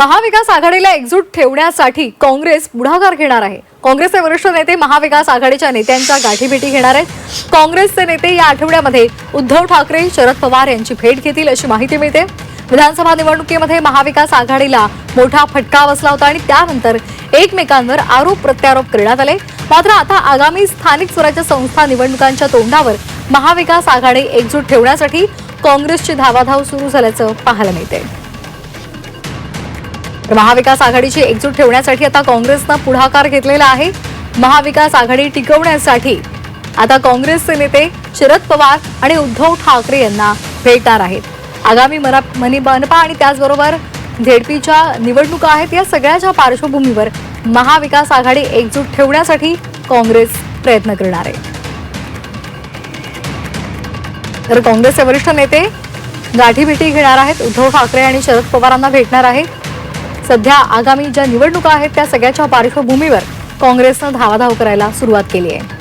महाविकास आघाडीला एकजूट ठेवण्यासाठी काँग्रेस पुढाकार घेणार आहे. काँग्रेसचे वरिष्ठ नेते महाविकास आघाडीच्या नेत्यांच्या गाठीभेटी घेणार आहेत. काँग्रेसचे नेते या आठवड्यामध्ये उद्धव ठाकरे शरद पवार यांची भेट घेतील अशी माहिती मिळते. विधानसभा निवडणुकीमध्ये महाविकास आघाडीला मोठा फटका बसला होता आणि त्यानंतर एकमेकांवर आरोप प्रत्यारोप करण्यात आले. मात्र आता आगामी स्थानिक स्वराज्य संस्था निवडणुकांच्या तोंडावर महाविकास आघाडी एकजूट ठेवण्यासाठी काँग्रेसची धावाधाव सुरू झाल्याचं पाहायला मिळते तर महाविकास आघाडीची एकजूट ठेवण्यासाठी आता काँग्रेसनं पुढाकार घेतलेला आहे. महाविकास आघाडी टिकवण्यासाठी आता काँग्रेसचे नेते शरद पवार आणि उद्धव ठाकरे यांना भेटणार आहेत. आगामी मरा मनी मनपा आणि त्याचबरोबर झेडपीच्या निवडणुका आहेत या सगळ्याच्या पार्श्वभूमीवर महाविकास आघाडी एकजूट ठेवण्यासाठी काँग्रेस प्रयत्न करणार आहे. तर काँग्रेसचे वरिष्ठ नेते गाठीभेटी घेणार आहेत. उद्धव ठाकरे आणि शरद पवारांना भेटणार आहेत. सध्या आगामी ज्या निवडणुका आहेत त्या सगळ्याच्या पार्श्वभूमीवर काँग्रेसनं धावाधाव करायला सुरुवात केली आहे.